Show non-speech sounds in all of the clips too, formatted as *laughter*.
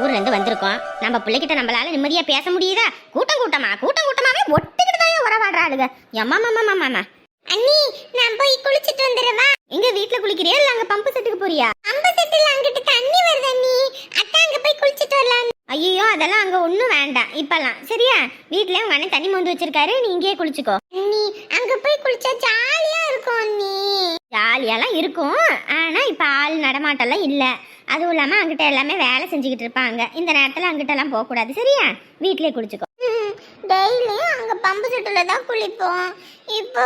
ஊர்ல இருந்து வந்திருக்கோம். நம்ம பிள்ளைகிட்ட நம்மளால நிம்மதியா பேச முடியுதா? கூட்டம் கூட்டமா கூட்டம் கூட்டமாவே ஒட்டுக்கிட்டு தான் உறவாடுறாளுங்க எம்மா மாமா மாமா அண்ணி நான் போய் குளிச்சிட்டு வந்துடுவா எங்க வீட்ல குளிக்கிறியா இல்ல அங்க பம்பு செட்டுக்கு போறியா? பம்பு செட்டுல அங்கிட்டு தண்ணி வருது அண்ணி. அத்தா அங்க போய் குளிச்சிட்டு வரலாம் ஐயோ அதெல்லாம் அங்க ஒண்ணும் வேண்டாம். இப்பெல்லாம். சரியா? வீட்லயே உங்க அண்ணன் தண்ணி மொந்து வச்சிருக்காரு நீ இங்கேயே குளிச்சுக்கோ. அண்ணி அங்க போய் குளிச்சா ஜாலியா இருக்கும் அண்ணி. ஜாலியாலாம் இருக்கும். ஆனா இப்ப ஆள் நடமாட்டம்லாம் இல்ல. அதுவும் இல்லாம அங்கிட்ட எல்லாமே வேலை செஞ்சுக்கிட்டு இருப்பாங்க. இந்த நேரத்துல அங்கிட்ட எல்லாம் போக கூடாது சரியா? வீட்லயே குளிச்சுக்கோ. டெய்லியும் அங்க பம்பு செட்டுல தான் குளிப்போம். இப்போ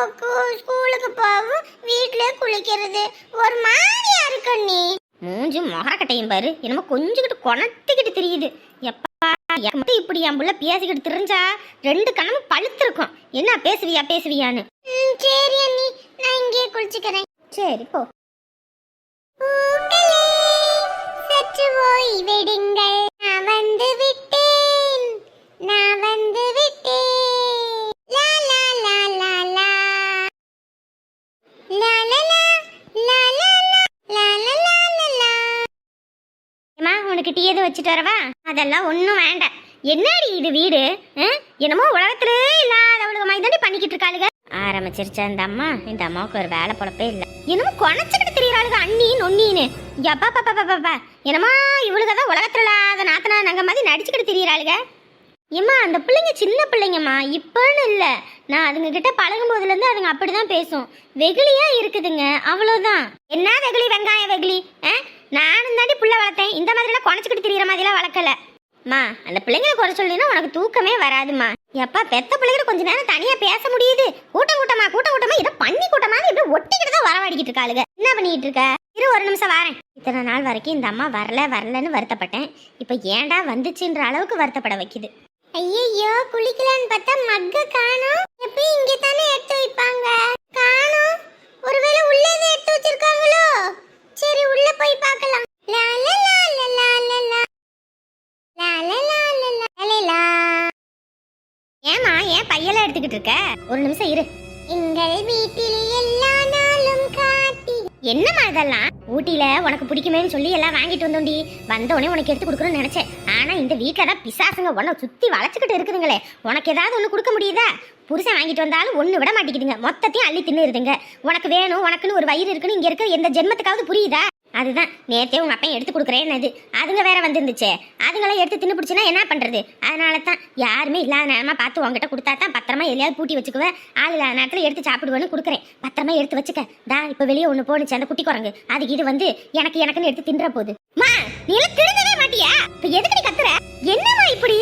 ஸ்கூலுக்கு போகும் வீட்லயே குளிக்கிறது. ஒரு மாதிரியா இருக்கு நீ. மூஞ்சி மொகரக்கட்டையும் பாரு. என்னமோ கொஞ்சிக்கிட்டு கொணத்திக்கிட்டு தெரியுது. எப்பா எனக்கு இப்படி என் புள்ள பேசிக்கிட்டு தெரிஞ்சா ரெண்டு கணமும் பழுத்திருக்கும். என்ன பேசுவியா பேசுவியான்னு. சரி அண்ணி. நான் இங்கேயே குளிச்சுக்கிறேன். சரி போ. சற்று போய் விடுங்கள் நான் வந்து விட்டேன். நான் வந்து விட்டேன் லா லா லா லா லா லா லா லா லா லா லா லா லா லா லா உனக்கு டீ எதுவும் வச்சுட்டு வரவா அதெல்லாம் ஒன்றும் வேண்டாம் என்னடி இது வீடு ஆ? என்னமோ உலகத்திலே இல்லாதவளுக்கு மாதிரி தாண்டி பண்ணிக்கிட்டு இருக்காளுங்க ஆரம்பிச்சிருச்சா இந்த அம்மா இந்த அம்மாவுக்கு ஒரு வேலை பொழப்பே இல்லை என்னமோ குணச்சிக்கிட்டு தெரியறாளுங்க அண்ணி நொன்னின்னு எப்பா பாப்பா பாப்பா என்னமோ இவளுக்கு தான் உலகத்துல இல்லாத நாத்தனா நங்க மாதிரி நடிச்சுக்கிட்டு தெரியறாளுங்க ஏம்மா அந்த பிள்ளைங்க சின்ன பிள்ளைங்கம்மா. இப்போன்னு இல்லை. நான் அதுங்க கிட்ட பழகும் போதுலேருந்து அதுங்க அப்படிதான் பேசும். வெகுளியாக இருக்குதுங்க. அவ்வளோதான் என்ன வெகுளி வெங்காய வெகுளி? ஆ? நானும் தாண்டி புள்ள வளர்த்தேன். இந்த மாதிரிலாம் குறைச்சிக்கிட்டு திரியிற மாதிரிலாம் வளர்க்கல. மா அந்த பிள்ளைங்களை குறை சொல்லினா உனக்கு தூக்கமே வராதுமா. எப்பா பெத்த பிள்ளைகளை கொஞ்ச நேரம் தனியாக பேச முடியுது. கூட்டம் கூட்டமா கூட்டம் கூட்டமா இதை பண்ணி கூட்டமா இப்படி ஒட்டிக்கிட்டு தான் வரவாடிக்கிட்டு இருக்காளுங்க. என்ன பண்ணிக்கிட்டு இருக்க? இரு ஒரு நிமிஷம் வரேன். இத்தனை நாள் வரைக்கும் இந்த அம்மா வரல வரலன்னு வருத்தப்பட்டேன். இப்போ ஏன்டா வந்துச்சுன்ற அளவுக்கு வருத்தப்பட வைக்குது. ஐயோ குளிக்கலான்னு பார்த்தா மக்க காணோம். எப்பயும் இங்க தானே எடுத்து வைப்பாங்க? காணோம். ஒருவேளை உள்ளே எடுத்து வச்சிருக்காங்களோ? சரி உள்ள போய் பார்க்கலாம். ஏமா ஏன் பையெல்லாம் எடுத்துக்கிட்டு இருக்க? ஒரு நிமிஷம் இரு. எங்கள் வீட்டில் எல்லா நாளும் காட்டி. என்னம்மா இதெல்லாம்? ஊட்டியில உனக்கு பிடிக்குமேன்னு சொல்லி எல்லாம் வாங்கிட்டு வந்தோண்டி. வந்த உடனே உனக்கு எடுத்து கொடுக்கணும்னு நினைச்சேன். ஆனா இந்த வீட்டில் தான் பிசாசுங்க உன்னை சுற்றி வளைச்சிக்கிட்டு இருக்குதுங்களே. உனக்கு ஏதாவது ஒன்று கொடுக்க முடியுதா? புருஷன் வாங்கிட்டு வந்தாலும் ஒன்று விட மாட்டேங்குதுங்க. மொத்தத்தையும் அள்ளி தின்னுருதுங்க. உனக்கு வேணும் உனக்குன்னு ஒரு வயிறு இருக்குன்னு இங்கே இருக்கிற எந்த ஜென்மத்துக்காவது புரியுதா? அதுதான். நேற்றே உங்கள் அப்பையும் எடுத்து கொடுக்குறேன்னு அதுங்க வேற வந்துருந்துச்சே. அதுங்களாம் எடுத்து தின்னு பிடிச்சினா என்ன பண்ணுறது அதனால தான் யாருமே இல்லாத நேரமாக பார்த்து உங்ககிட்ட கொடுத்தா தான் பத்திரமா எதையாவது பூட்டி வச்சுக்குவேன் ஆள் இல்லாத நேரத்தில் எடுத்து சாப்பிடுவேன்னு கொடுக்குறேன். பத்திரமா எடுத்து வச்சுக்க. தா இப்போ வெளியே ஒன்று போணுச்சு. அந்த குட்டி குரங்கு. அதுக்கு இது வந்து எனக்கு எனக்குன்னு எடுத்து தின்ற போகுது நீ எல்லாம் திருந்தவே மாட்டியா? இப்ப எதுக்கு நீ கத்துற? என்னமா இப்படி?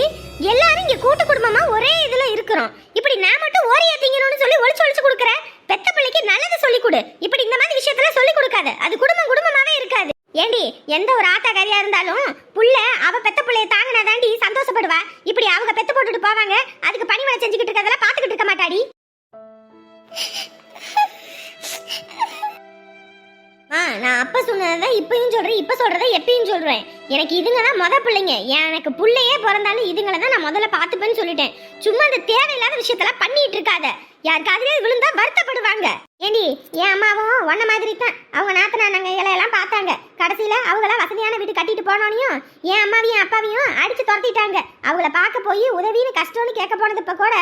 எல்லாரும் இங்க கூட்டு குடும்பமா ஒரே இதுல இருக்கிறோம். இப்படி நான் மட்டும் ஓரியா திங்கணும்னு சொல்லி ஒளிச்சு ஒளிச்சு கொடுக்குற? பெத்த பிள்ளைக்கு நல்லது சொல்லி கொடு. இப்படி இந்த மாதிரி விஷயத்தெல்லாம் சொல்லி கொடுக்காத. அது குடும்பம் குடும்பமாவே இருக்காது. ஏண்டி எந்த ஒரு ஆத்தாக்காரியா இருந்தாலும் புள்ள அவ பெத்த பிள்ளைய தாங்கினா தாண்டி சந்தோஷப்படுவா. இப்படி அவங்க பெத்த போட்டுட்டு போவாங்க. அதுக்கு பணிவிடை செஞ்சுக்கிட்டு இருக்கிறதெல்லாம் பாத்துக்கிட்டு இருக்க மாட்டாடி. ஆ நான் அப்போ சொன்னதை இப்பயும் சொல்கிறேன் இப்போ சொல்கிறத எப்பயும் சொல்கிறேன் எனக்கு இதுங்க தான் முத பிள்ளைங்க. எனக்கு பிள்ளையே பிறந்தாலும் இதுங்களை தான் நான் முதல்ல பார்த்துப்பேன்னு சொல்லிட்டேன். சும்மா அந்த தேவையில்லாத விஷயத்தெல்லாம் பண்ணிட்டு இருக்காத. யாருக்காவது விழுந்தா வருத்தப்படுவாங்க. ஏண்டி என் அம்மாவும் ஒன்ன மாதிரி தான் அவங்க நாத்தனா நாங்கள் எல்லாம் பார்த்தாங்க. கடைசியில் அவங்களாம் வசதியான வீடு கட்டிட்டு போனோனையும் என் அம்மாவையும் அப்பாவையும் அடித்து துரத்திட்டாங்க. அவங்கள பார்க்க போய் உதவின்னு கஷ்டம்னு கேட்க போனதுப்ப கூட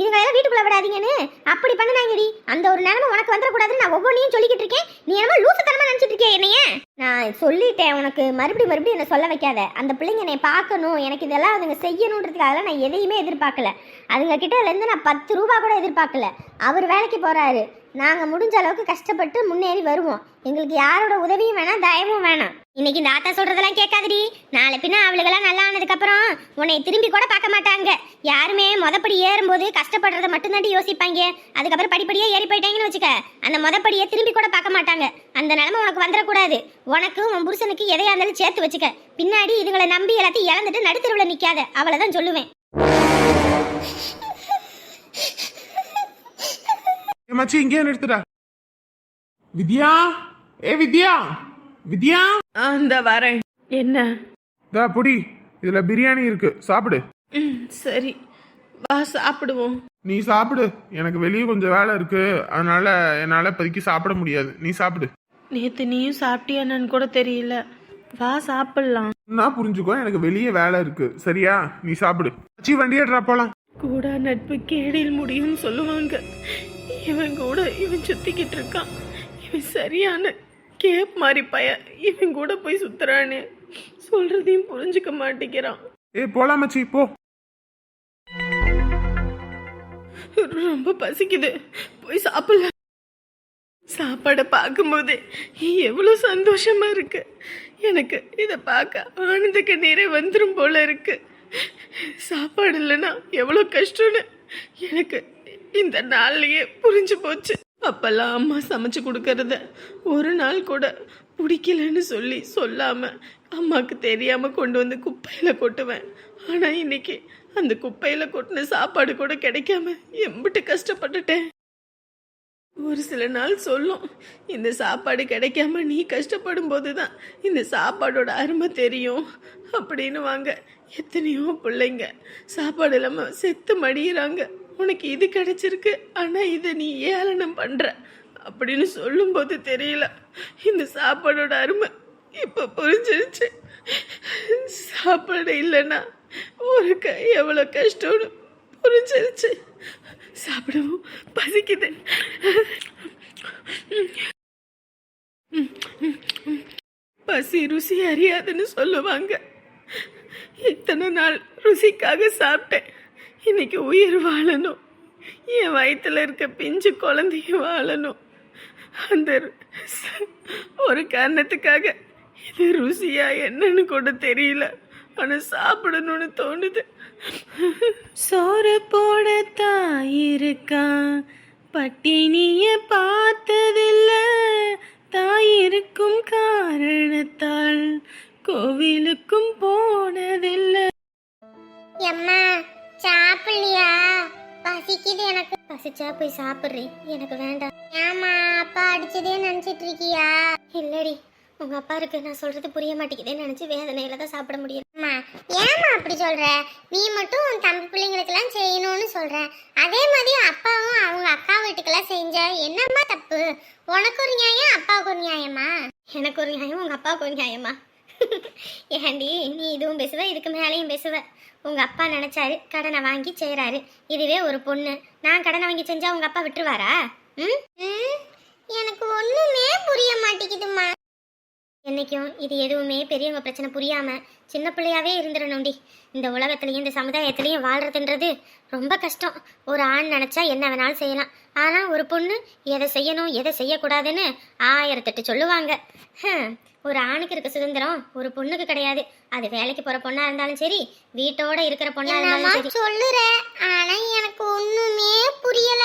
இதுங்க எல்லாம் விடாதீங்கன்னு அப்படி பண்ணுனாங்கடி. அந்த ஒரு நிலைமை உனக்கு வந்துடக்கூடாதுன்னு நான் ஒவ்வொன்றையும் சொல்லிக்கிட்டு இருக்கேன். நீ என்னமோ லூசுத்தனமா நினச்சிட்டு இருக்கே என்னைய? நான் சொல்லிட்டேன் உனக்கு மறுபடியும் மறுபடியும் என்ன சொல்ல வைக்காத. அந்த பிள்ளைங்க என்னை பார்க்கணும் எனக்கு இதெல்லாம் அதுங்க செய்யணுன்றதுக்காக நான் எதையுமே எதிர்பார்க்கல. அதுங்க கிட்டேருந்து நான் பத்து ரூபா கூட எதிர்பார்க்கல. அவர் வேலைக்கு போகிறாரு நாங்கள் முடிஞ்ச அளவுக்கு கஷ்டப்பட்டு முன்னேறி வருவோம். எங்களுக்கு யாரோட உதவியும் வேணாம் தயமும் வேணாம். இன்னைக்கு இந்த ஆத்தா சொல்றதெல்லாம் கேட்காதடி. நாளை பின்ன அவளுக்கெல்லாம் நல்லா ஆனதுக்கப்புறம் உன்னை திரும்பி கூட பார்க்க மாட்டாங்க. யாருமே மொதப்படி ஏறும்போது கஷ்டப்படுறத மட்டும்தாண்டி யோசிப்பாங்க. அதுக்கப்புறம் படிப்படியே ஏறி போயிட்டாங்கன்னு வச்சுக்க அந்த மொதப்படியை திரும்பி கூட பார்க்க மாட்டாங்க. அந்த நிலமை உனக்கு வந்துடக்கூடாது. உனக்கு உன் புருஷனுக்கு எதையா இருந்தாலும் சேர்த்து வச்சுக்க. பின்னாடி இதுங்களை நம்பி எல்லாத்தையும் இழந்துட்டு நடுத்தருவில் நிக்காத. அவ்வளவுதான் சொல்லுவேன். ஏ மச்சி இங்கே நிறுத்துடா வித்யா? ஏ வித்யா? வித்யா? இந்த வரேன். என்ன? தா புடி. இதுல பிரியாணி இருக்கு. சாப்பிடு. ம் சரி. வா சாப்பிடுவோம். நீ சாப்பிடு. எனக்கு வெளியே கொஞ்சம் வேலை இருக்கு. அதனால என்னால இப்போதைக்கு சாப்பிட முடியாது. நீ சாப்பிடு. நேற்று நீயும் சாப்பிட்டியான்னு கூட தெரியல. வா சாப்பிடலாம். நான் புரிஞ்சுக்கோ. எனக்கு வெளியே வேலை இருக்கு. சரியா? நீ சாப்பிடு. சி வண்டியை ட்ரா போலாம். கூட நட்பு கேடில் முடியும்னு சொல்லுவாங்க. இவன் கூட இவன் சுத்திக்கிட்டு இருக்கான். இவன் சரியான கேப் மாதிரி பய. இவன் கூட போய் சுத்துறானே சொல்றதையும் புரிஞ்சுக்க மாட்டேங்கிறான். ஏ போலாம் மச்சி போ. ரொம்ப பசிக்குது. போய் சாப்பிடலாம். சாப்பாடை பார்க்கும்போது எவ்வளோ சந்தோஷமா இருக்கு. எனக்கு இதை பார்க்க ஆனந்த கண்ணீரே வந்துடும் போல இருக்கு. சாப்பாடு இல்லைன்னா எவ்வளோ கஷ்டம்னு எனக்கு இந்த நாள்லயே புரிஞ்சு போச்சு. அப்பெல்லாம் அம்மா சமைச்சு கொடுக்கறத ஒரு நாள் கூட பிடிக்கலன்னு சொல்லி சொல்லாம அம்மாவுக்கு தெரியாம கொண்டு வந்து குப்பையில கொட்டுவேன். ஆனா இன்னைக்கு அந்த குப்பையில கொட்டின சாப்பாடு கூட கிடைக்காம எம்பிட்டு கஷ்டப்பட்டுட்டேன். ஒரு சில நாள் சொல்லும் இந்த சாப்பாடு கிடைக்காம நீ கஷ்டப்படும் போது தான் இந்த சாப்பாடோட அருமை தெரியும் அப்படின்னு வாங்க எத்தனையோ பிள்ளைங்க சாப்பாடு இல்லாம செத்து மடியிறாங்க. உனக்கு இது கிடைச்சிருக்கு ஆனால் இதை நீ ஏளனம் பண்ற. அப்படின்னு சொல்லும்போது தெரியல. இந்த சாப்பாடோட அருமை இப்போ புரிஞ்சிருச்சு. சாப்பாடு இல்லைன்னா ஒரு கை எவ்வளோ கஷ்டம்னு புரிஞ்சிருச்சு. சாப்பிடவும் பசிக்குது. பசி ருசி அறியாதுன்னு சொல்லுவாங்க. இத்தனை நாள் ருசிக்காக சாப்பிட்டேன். இன்னைக்கு உயிர் வாழணும். என் வயிற்றில் இருக்க பிஞ்சு குழந்தைய வாழணும். அந்த ரு- ஒரு காரணத்துக்காக இது ருசியா என்னன்னு கூட தெரியல. ஆனால் சாப்பிடணும்னு தோணுது. சோறு போடத்தான் இருக்கான். பட்டினிய பார்த்ததில்ல. தாய் இருக்கும் காரணத்தால் கோவிலுக்கும் போ பசிச்சா போய் சாப்பிடுறேன். எனக்கு வேண்டாம். ஏமா அப்பா அடிச்சதே நினைச்சிட்டு இருக்கியா? இல்லடி உங்க அப்பா இருக்கு நான் சொல்றது புரிய மாட்டேங்குதுன்னு நினைச்சு வேதனையில தான் சாப்பிட முடியும் ஏமா அப்படி சொல்ற? நீ மட்டும் உன் தம்பி பிள்ளைங்களுக்கெல்லாம் செய்யணும்னு சொல்ற. அதே மாதிரி அப்பாவும் அவங்க அக்கா வீட்டுக்கெல்லாம் செஞ்ச என்னம்மா தப்பு? உனக்கு ஒரு நியாயம் அப்பாவுக்கு ஒரு நியாயமா? எனக்கு ஒரு நியாயம் உங்க அப்பாவுக்கு ஒரு நியாயமா? ஏண்டி நீ இதுவும் பேசுவ இதுக்கு மேலேயும் பேசுவ? உங்கள் அப்பா நினச்சாரு கடனை வாங்கி செய்கிறாரு இதுவே ஒரு பொண்ணு. நான் கடனை வாங்கி செஞ்சால் உங்கள் அப்பா விட்டுருவாரா? ம்? எனக்கு ஒன்றுமே புரிய மாட்டேங்குதுமா என்னைக்கும் இது எதுவுமே பெரியவங்க பிரச்சனை புரியாம சின்ன பிள்ளையாவே இருந்துடணும்டி. இந்த உலகத்துலேயும் இந்த சமுதாயத்துலேயும் வாழ்றதுன்றது ரொம்ப கஷ்டம். ஒரு ஆண் நினச்சா என்ன வேணாலும் செய்யலாம். ஆனா ஒரு பொண்ணு எதை செய்யணும் எதை செய்யக்கூடாதுன்னு ஆயிரத்தெட்டு சொல்லுவாங்க. ஒரு ஆணுக்கு இருக்க சுதந்திரம் ஒரு பொண்ணுக்கு கிடையாது. அது வேலைக்கு போற பொண்ணா இருந்தாலும் சரி வீட்டோட இருக்கிற பொண்ணா இருந்தாலும் சரி. சொல்லுற? ஆனா எனக்கு ஒண்ணுமே புரியல.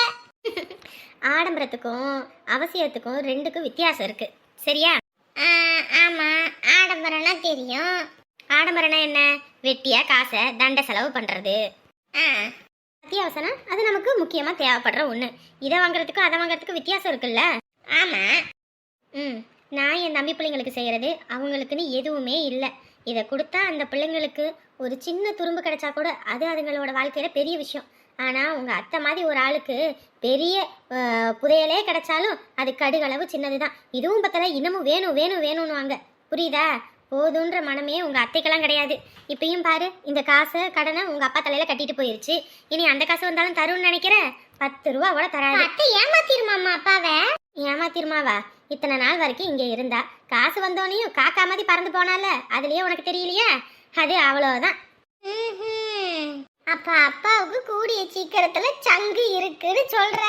ஆடம்பரத்துக்கும் அவசியத்துக்கும் ரெண்டுக்கும் வித்தியாசம் இருக்கு. சரியா? ஆமா. ஆடம்பரம்னா தெரியும். ஆடம்பரம்னா என்ன? வெட்டியா காசை தண்ட செலவு பண்றது. அத்தியாவசனம் அது நமக்கு முக்கியமா தேவைப்படுற ஒண்ணு. இதை வாங்குறதுக்கும் அதை வாங்குறதுக்கும் வித்தியாசம் இருக்குல்ல? ஆமா. ம். நான் என் தம்பி பிள்ளைங்களுக்கு செய்கிறது அவங்களுக்குன்னு எதுவுமே இல்லை. இதை கொடுத்தா அந்த பிள்ளைங்களுக்கு ஒரு சின்ன துரும்பு கிடைச்சா கூட அது அதுங்களோட வாழ்க்கையில் பெரிய விஷயம். ஆனால் உங்கள் அத்தை மாதிரி ஒரு ஆளுக்கு பெரிய புதையலே கிடைச்சாலும் அது கடுகளவு சின்னது தான் இதுவும் பத்தல இன்னமும் வேணும் வேணும் வேணும்னு வாங்க புரியுதா? போதுன்ற மனமே உங்கள் அத்தைக்கெல்லாம் கிடையாது. இப்பயும் பாரு இந்த காசை கடனை உங்கள் அப்பா தலையில் கட்டிட்டு போயிருச்சு. இனி அந்த காசு வந்தாலும் தரும்னு நினைக்கிற? பத்து ரூபா கூட தராது. அத்தை ஏமாத்திருமாமா அப்பாவை? ஏமாத்திருமாவா? இத்தனை நாள் வரைக்கும் இங்கே இருந்தா. காசு வந்தோனையும் காக்கா மாதிரி பறந்து போனால அதுலயே உனக்கு தெரியலையா? அது அவ்வளவுதான். அப்ப அப்பாவுக்கு கூடிய சீக்கிரத்துல சங்கு இருக்குன்னு சொல்ற.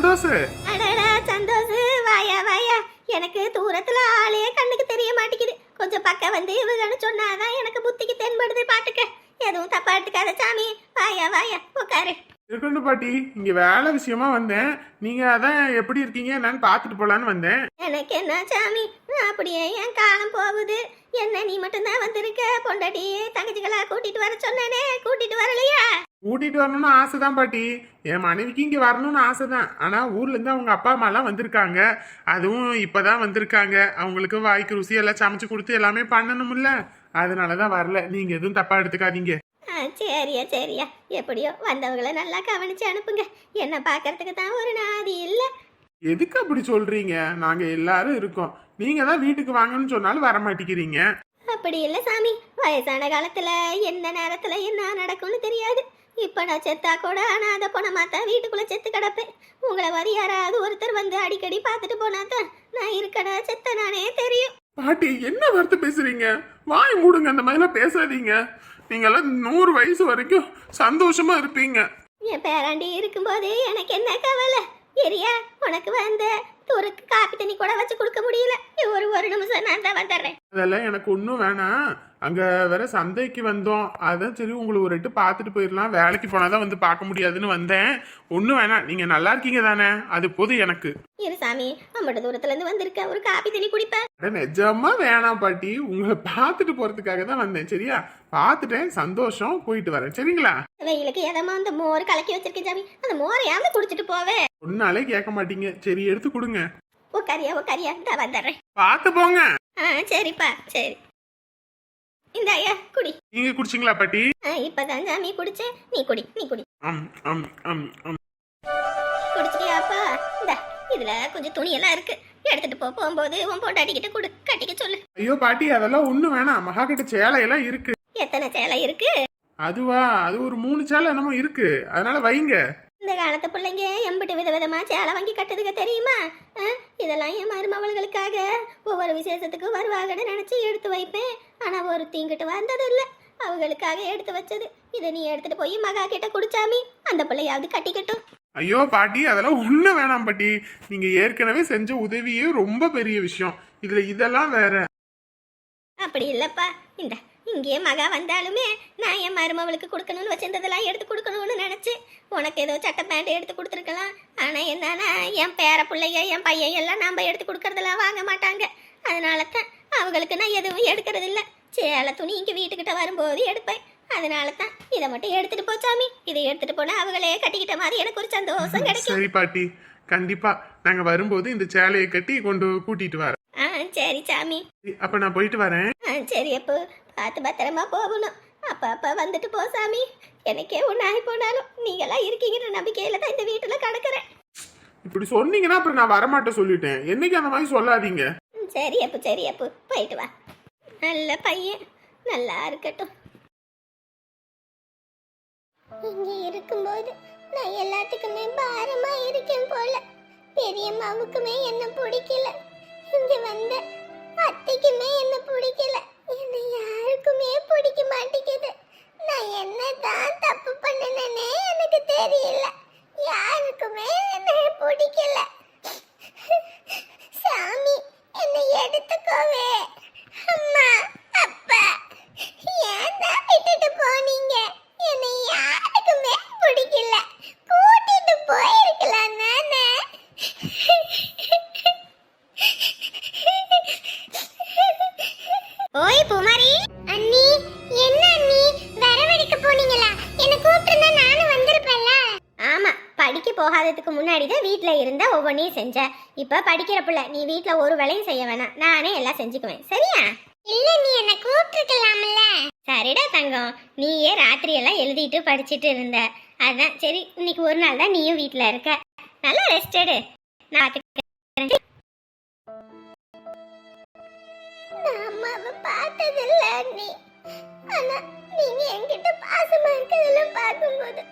சந்தோஷ். அடடா சந்தோஷ். வாயா வாயா. எனக்கு தூரத்துல ஆளே கண்ணுக்கு தெரிய மாட்டேங்குது. கொஞ்சம் பக்கம் வந்து இவங்கன்னு சொன்னாதான் எனக்கு புத்திக்கு தென்படுது பாட்டுக்க. எதுவும் தப்பா எடுத்துக்காத சாமி. வாயா வாயா. உட்காரு இருக்கணும் பாட்டி. இங்க வேலை விஷயமா வந்தேன். நீங்க அதான் எப்படி இருக்கீங்க என்னன்னு பார்த்துட்டு போலான்னு வந்தேன். எனக்கு என்ன சாமி? அப்படியே என் காலம் போகுது. என்ன நீ மட்டும்தான் வந்திருக்க? பொண்டாட்டி தங்கச்சிகளா கூட்டிட்டு வர சொன்னேனே. கூட்டிட்டு வரலையா? கூட்டிட்டு வரணும்னு ஆசைதான் பாட்டி. என் மனைவிக்கு இங்க வரணும்னு ஆசைதான். ஆனா ஊர்ல இருந்து அவங்க அப்பா அம்மா எல்லாம் வந்திருக்காங்க. அதுவும் இப்பதான் வந்திருக்காங்க. அவங்களுக்கு வாய்க்கு ருசி எல்லாம் சமைச்சு கொடுத்து எல்லாமே பண்ணணும்ல. அதனாலதான் வரல. நீங்க எதுவும் தப்பா எடுத்துக்காதீங்க. ஆ சரியா சரியா. எப்படியோ வந்தவங்களை நல்லா கவனிச்சு அனுப்புங்க. என்ன பார்க்கறதுக்கு தான் ஒரு நாதி இல்லை. எதுக்கு அப்படி சொல்றீங்க? நாங்க எல்லாரும் இருக்கோம். நீங்க தான் வீட்டுக்கு வாங்கன்னு சொன்னாலும் வர மாட்டேங்கிறீங்க. அப்படி இல்லை சாமி. வயசான காலத்துல எந்த நேரத்துல என்ன நடக்கும்னு தெரியாது. இப்ப நான் செத்தா கூட அனாதை போனமா தான் வீட்டுக்குள்ள செத்து கிடப்பேன். உங்களை மாதிரி யாராவது ஒருத்தர் வந்து அடிக்கடி பார்த்துட்டு போனா தான் நான் இருக்கடா செத்த நானே தெரியும். பாட்டி என்ன வார்த்தை பேசுறீங்க? வாய் மூடுங்க அந்த மாதிரிலாம் பேசாதீங்க. நீங்கெல்லாம் நூறு வயசு வரைக்கும் சந்தோஷமா இருப்பீங்க. என் பேராண்டி இருக்கும்போது எனக்கு என்ன கவலை? எரியா உனக்கு வந்த தூருக்கு காப்பி தண்ணி கூட வச்சு கொடுக்க முடியல. ஒரு ஒரு நிமிஷம் நான் தான் வந்துடுறேன். அதெல்லாம் எனக்கு ஒன்றும் வேணாம். அங்க வேற சந்தைக்கு வந்தோம். அதான் சரி உங்களை ஒரு எட்டு பார்த்துட்டு போயிடலாம் வேலைக்கு போனாதான் வந்து பார்க்க முடியாதுன்னு வந்தேன். ஒன்றும் வேணாம். நீங்க நல்லா இருக்கீங்க தானே? அது போதும் எனக்கு. இரு சாமி அம்மட்ட தூரத்துல இருந்து வந்திருக்க ஒரு காப்பி தண்ணி குடிப்பேன் நிஜமா வேணாம் பாட்டி. உங்களை பார்த்துட்டு போறதுக்காக தான் வந்தேன். சரியா? பார்த்துட்டேன். சந்தோஷம். போயிட்டு வரேன். சரிங்களா? வெயிலுக்கு எதமா அந்த மோர் கலக்கி வச்சிருக்கேன் சாமி. அந்த மோரையாவது குடிச்சிட்டு போவே. ஒன்னாலே கேட்க மாட்டீங்க. சரி எடுத்து கொடுங்க. உக்காரியா உக்காரியா? இந்த வந்துடுறேன். பார்த்து போங்க. ஆ சரிப்பா சரி. இந்த ஐயா குடி. நீங்க குடிச்சிங்களா பாட்டி? ஆ இப்பதான் சாமி குடிச்சேன் நீ குடி நீ குடி. அம் அம் அம் அம். குடிச்சிட்டியாப்பா? இந்த இதுல கொஞ்சம் துணி எல்லாம் இருக்கு. எடுத்துட்டு போ போகும்போது உன் பொண்டாட்டிக்கிட்ட கொடு. கட்டிக்க சொல்லு. ஐயோ பாட்டி அதெல்லாம் ஒண்ணும் வேணாம். மகா கிட்ட சேலையெல்லாம் இருக்கு. எத்தனை சேலை இருக்கு? அதுவா? அது ஒரு மூணு சேலை என்னமோ இருக்கு. அதனால வைங்க. இந்த காலத்து பிள்ளைங்க எம்பிட்டு விதவிதமா சேலை வாங்கி கட்டுதுங்க தெரியுமா? இதெல்லாம் என் மருமவளுகளுக்காக. ஒவ்வொரு விசேஷத்துக்கு வருவாங்கன்னு நினைச்சு எடுத்து வைப்பேன். ஆனா ஒரு தீங்கிட்டு வந்தது இல்ல அவங்களுக்காக எடுத்து வச்சது. இதை நீ எடுத்துட்டு போய் மகா கிட்ட குடிச்சாமி அந்த பிள்ளையாவது கட்டிக்கட்டும். ஐயோ பாட்டி அதெல்லாம் ஒண்ணும் வேணாம் பாட்டி. நீங்க ஏற்கனவே செஞ்ச உதவியே ரொம்ப பெரிய விஷயம். இதுல இதெல்லாம் வேற. அப்படி இல்லப்பா. இந்த இங்கேயே மகா வந்தாலுமே நான் என் மருமவளுக்கு கொடுக்கணும்னு வச்சிருந்ததெல்லாம் எடுத்து கொடுக்கணும்னு நினைச்சு உனக்கு ஏதோ சட்டை பேண்ட் எடுத்து கொடுத்துருக்கலாம். ஆனா என்னன்னா என் பேர பிள்ளைங்க என் பையன் எல்லாம் நம்ம எடுத்து கொடுக்கறதெல்லாம் வாங்க மாட்டாங்க. அதனால தான் அவங்களுக்கு நான் எதுவும் எடுக்கிறது இல்ல. சேலை துணி இங்க வீட்டுக்கிட்ட வரும்போது எடுப்பேன். அதனால தான் இதை மட்டும் எடுத்துட்டு போச்சாமி இதை எடுத்துட்டு போனா அவங்களே கட்டிக்கிட்ட மாதிரி எனக்கு ஒரு சந்தோஷம் கிடைக்கும். சரி பாட்டி. கண்டிப்பா. நாங்க வரும்போது இந்த சேலையை கட்டி கொண்டு கூட்டிட்டு வரேன். ஆ சரி சாமி. அப்ப நான் போயிட்டு வரேன். ஆ சரி அப்போ. பார்த்து பத்திரமா போகணும். அப்பா அப்பா வந்துட்டு போ சாமி. எனக்கே ஒன்று ஆகி போனாலும் நீங்களாம் இருக்கீங்கிற நம்பிக்கையில தான் இந்த வீட்டில் கிடக்குறேன். இப்படி சொன்னீங்கன்னா அப்புறம் நான் வரமாட்டேன் சொல்லிட்டேன். என்னைக்கு அந்த மாதிரி சொல்லாதீங்க. சரி அப்போ சரி அப்போ. போயிட்டு வா. நல்ல பையன். நல்லா இருக்கட்டும். இங்க இருக்கும்போது நான் எல்லாத்துக்குமே பாரமா இருக்கேன் போல. பெரியம்மாவுக்குமே என்ன பிடிக்கல. இங்க வந்த அத்தைக்குமே என்ன பிடிக்கல. என்னை யாருக்குமே பிடிக்க மாட்டேங்குது நான் என்ன தான் தப்பு பண்ணினேனே எனக்கு தெரியல. யாருக்குமே என்ன பிடிக்கல. சாமி என்னை எடுத்துக்கோவே. அம்மா அப்பா ஏன் தான் விட்டுட்டு போனீங்க? என்னை யாருக்குமே பிடிக்கல. கூட்டிட்டு போயிருக்கலாம் ஒவ்வொன்றையும் செஞ்ச. இப்போ படிக்கிற பிள்ளை நீ வீட்டில் ஒரு வேலையும் செய்ய வேணாம். நானே எல்லாம் செஞ்சுக்குவேன். சரியா? இல்ல நீ என்ன கூப்பிட்டுருக்கலாம்ல. சரிடா தங்கம். நீயே ராத்திரி எல்லாம் எழுதிட்டு படிச்சிட்டு இருந்த. அதான் சரி இன்னைக்கு ஒரு நாள் தான் நீயும் வீட்டில் இருக்க. நல்லா ரெஸ்ட் எடு. நான் பார்த்துக்கிறேன். நான் அம்மாவை பார்த்ததில்ல அண்ணி. ஆனா நீங்க என்கிட்ட பாசமா இருக்கிறதெல்லாம் பார்க்கும்போது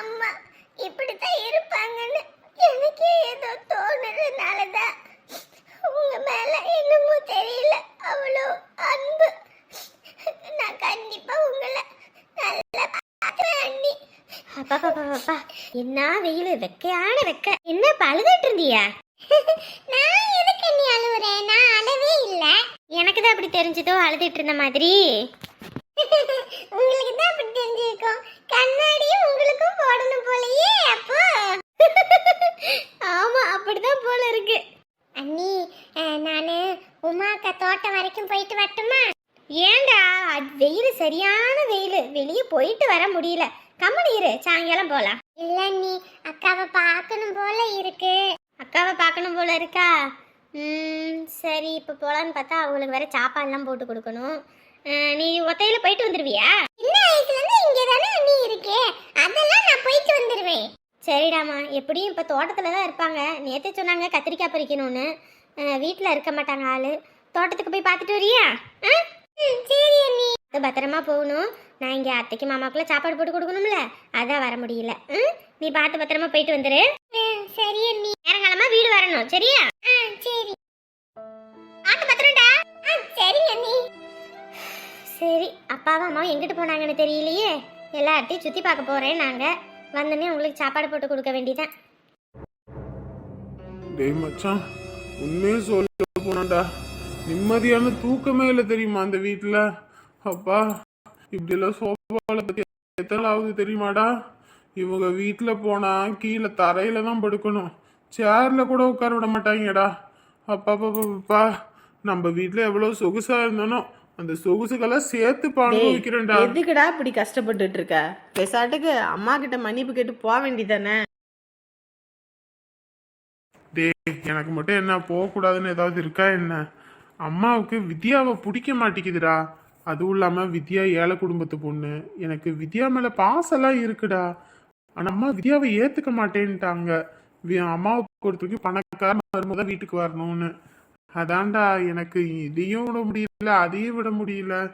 அம்மா இப்படித்தான் இருப்பாங்கன்னு எனக்கே ஏதோ தோணுறதுனாலதான் உங்க மேல என்னமோ தெரியல. அவ்வளோ அன்பு. நான் கண்டிப்பா உங்களை நல்லா பார்க்கிறேன் அண்ணி. அப்பா என்ன வெயில் வெக்கையான வெக்க. என்ன பழுதுட்டு இருந்தியா? நான் எதுக்கு நீ அழுவுறேன்? நான் அழவே இல்ல. எனக்கு தான் அப்படி தெரிஞ்சதோ அழுதுட்டு இருந்த மாதிரி. *laughs* உங்களுக்கு தான் அப்படி தெரிஞ்சிருக்கும். கண்ணாடியும் உங்களுக்கும் போடணும் போலயே அப்போ. ஆமா அப்படிதான் போல இருக்கு. அண்ணி நானு உமாக்கா தோட்டம் வரைக்கும் போயிட்டு வரட்டுமா? ஏண்டா அது வெயில் சரியான வெயில். வெளியே போயிட்டு வர முடியல. கம்மனி இரு சாயங்காலம் போலாம். இல்ல நீ அக்காவை பார்க்கணும் போல இருக்கு. அக்காவை பார்க்கணும் போல இருக்கா? ம், சரி இப்போ போலான்னு பார்த்தா அவங்களுக்கு வேற சாப்பாடுலாம் போட்டு கொடுக்கணும். நீ ஒத்தையில போயிட்டு வந்துருவியா? சின்ன வயசுல இருந்து இங்க தானே நீ இருக்கே. அதெல்லாம் நான் போயிட்டு வந்துருவேன். சரிடாமா எப்படியும் இப்ப தோட்டத்துல தான் இருப்பாங்க. நேத்தே சொன்னாங்க கத்திரிக்காய் பறிக்கணும்னு. வீட்ல இருக்க மாட்டாங்க ஆளு. தோட்டத்துக்கு போய் பார்த்துட்டு வரியா? ஆ? சரி அண்ணி. பத்திரமா போகணும். நான் இங்க அத்தைக்கு மாமாக்குள்ள சாப்பாடு போட்டு கொடுக்கணும்ல. அதான் வர முடியல. ம்? நீ பார்த்து பத்திரமா போயிட்டு வந்துரு. சரி அண்ணி. நேரங்காலமா வீடு வரணும் சரியா? சரி. பார்த்து பத்திரம்டா. சரி அண்ணி. சரி அப்பாவும் அம்மாவும் எங்கிட்டு போனாங்கன்னு தெரியலையே? எல்லார்ட்டையும் சுத்தி பார்க்க போறேன் நாங்க வந்தோடனே உங்களுக்கு சாப்பாடு போட்டு கொடுக்க வேண்டியதான் டேய் மச்சான் உண்மையே சொல்ல போனாண்டா நிம்மதியான தூக்கமே இல்லை தெரியுமா அந்த வீட்டில்? அப்பா இப்படியெல்லாம் சோஃபாவில் பற்றி எத்தனை ஆகுது தெரியுமாடா? இவங்க வீட்டில் போனால் கீழே தரையில தான் படுக்கணும். சேரில் கூட உட்கார விட மாட்டாங்கடா. அப்பா அப்பா அப்பா, நம்ம வீட்டில் எவ்வளோ சொகுசாக இருந்தனோ அந்த சொகுசுக்கெல்லாம் சேர்த்து பாங்க வைக்கிறேன்டா. எதுக்குடா இப்படி கஷ்டப்பட்டுட்டு இருக்க பெசாட்டுக்கு அம்மா கிட்ட மன்னிப்பு கேட்டு போக வேண்டியதானே? டேய் எனக்கு மட்டும் என்ன போகக்கூடாதுன்னு ஏதாவது இருக்கா என்ன? அம்மாவுக்கு வித்யாவை பிடிக்க மாட்டேங்குதுடா. அதுவும் இல்லாமல் வித்யா ஏழை குடும்பத்து பொண்ணு. எனக்கு வித்யா மேலே பாசெல்லாம் இருக்குடா. ஆனால் அம்மா வித்யாவை ஏற்றுக்க மாட்டேன்ட்டாங்க. வி- அம்மாவை பொறுத்தவரைக்கும் பணக்கார மருமக தான் வீட்டுக்கு வரணும்னு. அதான்டா எனக்கு இதையும் விட முடியல அதையும் விட முடியல.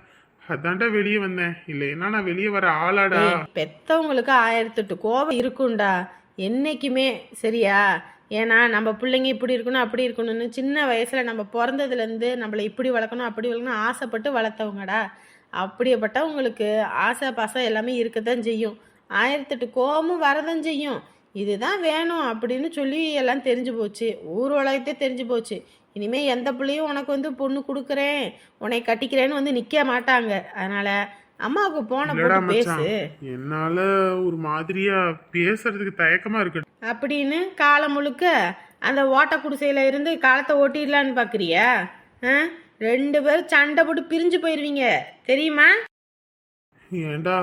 அதான்டா வெளியே வந்தேன். இல்லைன்னா நான் வெளியே வர ஆளாடா? பெத்தவங்களுக்கு ஆயிரத்தெட்டு கோபம் இருக்கும்டா. என்னைக்குமே சரியா? ஏன்னா நம்ம பிள்ளைங்க இப்படி இருக்கணும் அப்படி இருக்கணும்னு சின்ன வயசுல நம்ம பிறந்ததுலேருந்து நம்மளை இப்படி வளர்க்கணும் அப்படி வளர்க்கணும் ஆசைப்பட்டு வளர்த்தவங்கடா. அப்படியேப்பட்டவங்களுக்கு ஆசை பாசம் எல்லாமே இருக்கத்தான் செய்யும். ஆயிரத்தெட்டு கோபமும் வரதான் செய்யும். இதுதான் வேணும் அப்படின்னு சொல்லி எல்லாம் தெரிஞ்சு போச்சு. ஊர் உலகத்தே தெரிஞ்சு போச்சு. இனிமே எந்த பிள்ளையும் உனக்கு வந்து பொண்ணு கொடுக்குறேன் உன்னை கட்டிக்கிறேன்னு வந்து நிற்க மாட்டாங்க. அதனால அம்மாவுக்கு போன போட்டு பேசு. என்னால ஒரு மாதிரியா பேசுறதுக்கு தயக்கமா இருக்கு. அப்படின்னு காலம் முழுக்க அந்த ஓட்ட குடிசையில இருந்து காலத்தை ஓட்டிடலான்னு பார்க்குறியா ஆ? ரெண்டு பேரும் சண்டை போட்டு பிரிஞ்சு போயிடுவீங்க தெரியுமா? ஏன்டா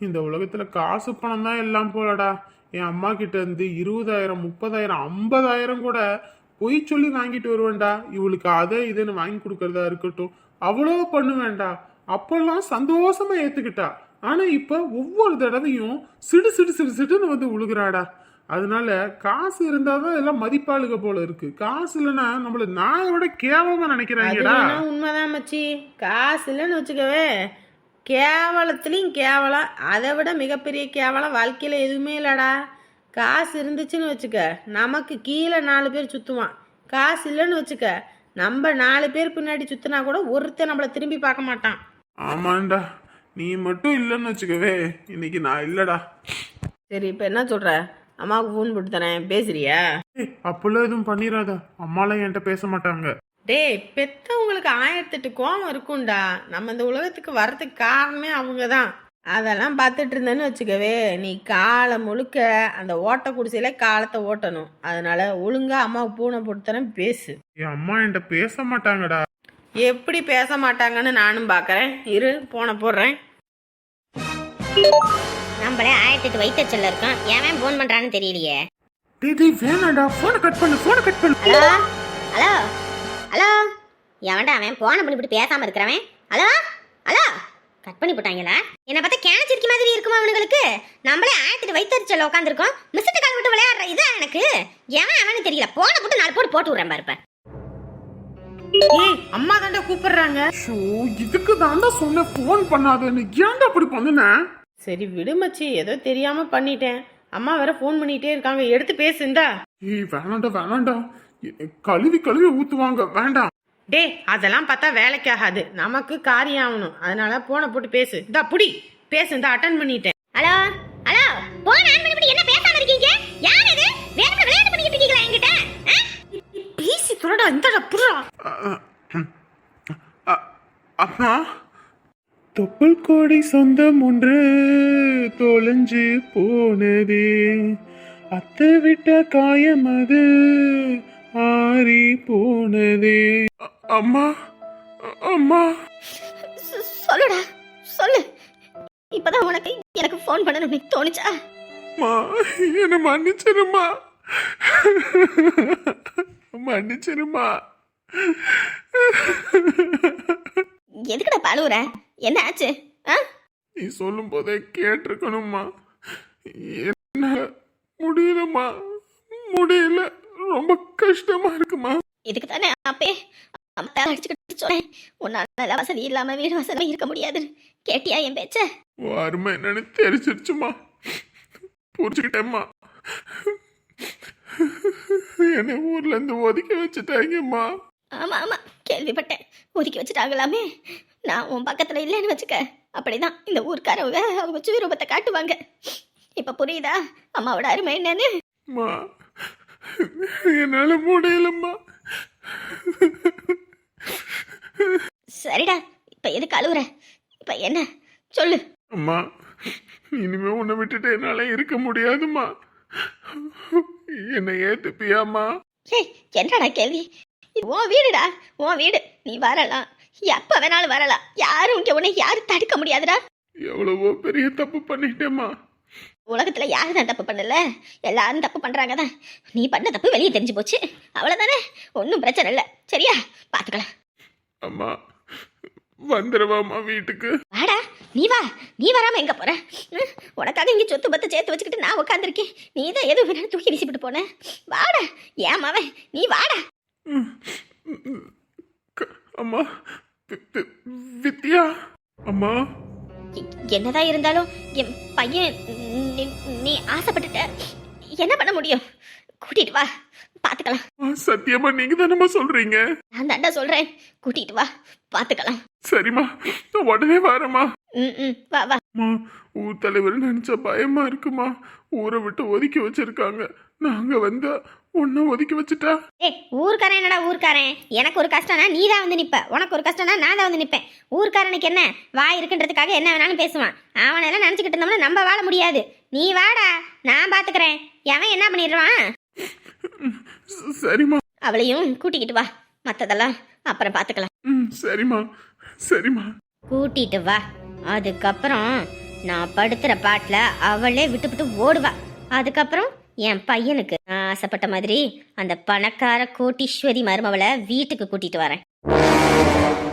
இந்த உலகத்துல காசு பணம் தான் எல்லாம் போலடா. என் அம்மா கிட்ட இருந்து இருபதாயிரம் முப்பதாயிரம் ஐம்பதாயிரம் கூட பொய் சொல்லி வாங்கிட்டு வருவேன்டா. இவளுக்கு அதை இதுன்னு வாங்கி கொடுக்கறதா இருக்கட்டும். அவ்வளோ பண்ணுவேன்டா. அப்பெல்லாம் சந்தோஷமா ஏத்துக்கிட்டா. ஆனா இப்ப ஒவ்வொரு தடவையும் சிடு சிடு சிடு சிடுன்னு வந்து உழுகுறாடா. அதனால காசு இருந்தாதான் எல்லாம் மதிப்பாளுக போல இருக்கு. காசு இல்லைன்னா நம்மள நாயை விட கேவலமா அது நினைக்கிறாங்கடா உண்மைதான் மச்சி. காசு இல்லைன்னு வச்சுக்கவே கேவலத்துலேயும் கேவலம். அதை விட மிகப்பெரிய கேவலம் வாழ்க்கையில் எதுவுமே இல்லைடா. காசு இருந்துச்சுன்னு வச்சுக்க நமக்கு கீழே நாலு பேர் சுற்றுவான் காசு இல்லைன்னு வச்சுக்க நம்ம நாலு பேர் பின்னாடி சுற்றினா கூட ஒருத்தன் நம்மளை திரும்பி பார்க்க மாட்டான். ஆமாண்டா நீ மட்டும் இல்லைன்னு வச்சுக்கவே இன்னைக்கு நான் இல்லடா. சரி இப்போ என்ன சொல்கிற அம்மாவுக்கு ஃபோன் போட்டு தரேன் பேசுறியா? அப்பெல்லாம் எதுவும் பண்ணிடாத அம்மாலாம் என்கிட்ட பேச மாட்டாங்க. டேய் பெத்தவங்களுக்கு ஆயிரத்தெட்டு கோவம் இருக்கும்டா. நம்ம இந்த உலகத்துக்கு வர்றதுக்கு காரணமே அவங்க தான் அதெல்லாம் பார்த்துட்டு இருந்தேன்னு வச்சுக்கவே நீ காலம் முழுக்க அந்த ஓட்ட குடிசையில காலத்தை ஓட்டணும். அதனால ஒழுங்கா அம்மாவுக்கு பூனை போட்டு தரேன் பேசு. என் அம்மா என்கிட்ட பேச மாட்டாங்கடா. எப்படி பேச மாட்டாங்கன்னு நானும் பார்க்கறேன். இரு போனை போடுறேன். நம்மளே ஆயிரத்தி எட்டு வைத்தச்சல்ல இருக்கோம். ஏன் ஃபோன் பண்றான்னு தெரியலையே. டேய் வேணாடா போனை கட் பண்ணு போனை கட் பண்ணு. ஹலோ? ஹலோ? ஹலோ? எவன்டா அவன்? போன பண்ணிவிட்டு பேசாம இருக்கிறவன். ஹலோ? ஹலோ? கட் பண்ணி போட்டாங்களா? என்ன பார்த்தா கேனச்சிருக்க மாதிரி இருக்குமா அவனுங்களுக்கு? நம்மளே ஆயிரத்தி வைத்தறிச்சல உட்காந்துருக்கோம் மிஸ்ட்டு கால் விட்டு விளையாடுற இதா எனக்கு? எவன் அவனு தெரியல. போன போட்டு நாலு போட்டு போட்டு விடுறேன் பாருப்ப ஏய் அம்மா தாண்டா கூப்பிடுறாங்க. ஷோ இதுக்கு தாண்டா சொன்னேன். ஃபோன் பண்ணாதேன்னு ஏன்டா அப்படி பண்ணுன? சரி விடு மச்சி. ஏதோ தெரியாம பண்ணிட்டேன். அம்மா வேற ஃபோன் பண்ணிட்டே இருக்காங்க. எடுத்து பேசுந்தா ஏய் வேணாண்டா வேணாண்டா கழுவி கழுவி ஊத்துவாங்க. வேண்டாம். டேய் அதெல்லாம் பார்த்தா வேலைக்கு ஆகாது நமக்கு காரியம் ஆகணும் அதனால போனை போட்டு பேசு. இந்தா புடி. பேசு இந்த அட்டன் பண்ணிட்டேன். ஹலோ? ஹலோ? போன் ஆன் பண்ணிவிட்டு என்ன பேசாம இருக்கீங்க? யார் இது வேற விளையாட்டு பண்ணிக்கிட்டு இருக்கீங்களா என்கிட்ட? ஆ? பேசி துறடா இந்தடா புறா அம்மா? தொப்புள் கோடி சொந்தம் ஒன்று தொலைஞ்சு போனதே. அத்தை விட்ட காயம் அது. ஆறி போனதே. அம்மா அம்மா சொல்லுடா சொல்லு. இப்பதான் உனக்கு எனக்கு ஃபோன் பண்ணணும்னு தோணுச்சா? அம்மா என்னை மன்னிச்சிருமா? மன்னிச்சிருமா? எதுக்குடா பழுவுற? என்ன ஆச்சு? நீ சொல்லும் போதே கேட்டிருக்கணும்மா. என்னால முடியலம்மா. முடியல. ரொம்ப கஷ்டமா இருக்குமா? இதுக்கு தானே அப்பே அடிச்சுக்கிட்டு சொன்னேன். உன்னால நல்ல வசதி இல்லாம வீடு வசதி இருக்க முடியாதுன்னு கேட்டியா என் பேச்ச? அருமை. என்னன்னு தெரிச்சிருச்சுமா புரிஞ்சுக்கிட்டேம்மா. என்னை ஊர்ல இருந்து ஒதுக்கி வச்சுட்டாங்கம்மா. ஆமா ஆமா. கேள்விப்பட்டேன். ஒதுக்கி வச்சுட்டாங்களாமே. நான் உன் பக்கத்துல இல்லைன்னு வச்சுக்க. அப்படிதான். இந்த ஊர்க்காரவங்க அவங்க சுயரூபத்தை காட்டுவாங்க. இப்ப புரியுதா? அம்மாவோட அருமை என்னன்னு? என்னால முடியலம்மா. சரிடா இப்ப எதுக்கு அழுவுற? இப்ப என்ன? சொல்லு. அம்மா இனிமே உன்னை விட்டுட்டு என்னால இருக்க முடியாதும்மா. என்னை ஏத்துப்பியாம்மா? ஏய் என்னடா கேள்வி? இது உன் வீடுடா உன் வீடு. நீ வரலாம். எப்ப வேணாலும் வரலாம். யாரும் இங்க உன்னை யாரும் தடுக்க முடியாதுடா. எவ்வளவோ பெரிய தப்பு பண்ணிட்டேம்மா. உலகத்துல யாரும் தான் தப்பு பண்ணல? எல்லாரும் தப்பு பண்றாங்க தான். நீ பண்ண தப்பு வெளியே தெரிஞ்சு போச்சு. அவ்வளவுதானே? ஒன்றும் பிரச்சனை இல்லை. சரியா? பாத்துக்கலாம். அம்மா வந்துடுவாம்மா வீட்டுக்கு. வாடா நீ வா. நீ வராம எங்க போற? ம், உனக்காக இங்க சொத்து பத்து சேர்த்து வச்சுக்கிட்டு நான் உட்காந்துருக்கேன் நீ தான் எதுவும் வேணாலும் தூக்கி வீசிவிட்டு போன. வாடா. ஏன் மவன் நீ வாடா. அம்மா வித்யா. அம்மா என்னதான் இருந்தாலும் என் பையன் நீ நீ ஆசைப்பட்டுட்ட. என்ன பண்ண முடியும்? கூட்டிட்டு வா. பாத்துக்கலாம். சத்தியமா நீங்க தானம்மா சொல்றீங்க? நான் தாண்டா சொல்றேன். கூட்டிட்டு வா. பாத்துக்கலாம். சரிம்மா. நான் உடனே வரேம்மா. ம் வா வா. ஊர் தலைவர் நினைச்ச பயமா இருக்குமா? ஊரை விட்டு ஒதுக்கி வச்சிருக்காங்க. நாங்க வந்தா உன்னை ஒதுக்கி வச்சுட்டா? ஏய் ஊர்க்காரன் என்னடா ஊர்க்காரன்? எனக்கு ஒரு கஷ்டம்னா நீ தான் வந்து நிப்ப. உனக்கு ஒரு கஷ்டம்னா நான் தான் வந்து நிப்பேன். ஊர்க்காரனுக்கு என்ன? வாய் இருக்குன்றதுக்காக என்ன வேணாலும் பேசுவான். அவனெல்லாம் நினச்சிக்கிட்டு இருந்தோம்னா நம்ம வாழ முடியாது. நீ வாடா. நான் பாத்துக்கிறேன். எவன் என்ன பண்ணிடுவான்? சரிம்மா. அவளையும் கூட்டிக்கிட்டு வா. மற்றதெல்லாம் அப்புறம் பார்த்துக்கலாம் ம் சரிம்மா. சரிம்மா. கூட்டிட்டு வா. அதுக்கப்புறம் நான் படுத்துற பாட்டில் அவளே விட்டு விட்டு ஓடுவா. அதுக்கப்புறம் என் பையனுக்கு நான் ஆசைப்பட்ட மாதிரி அந்த பணக்கார கோட்டீஸ்வரி மருமவளை வீட்டுக்கு கூட்டிட்டு வரேன்.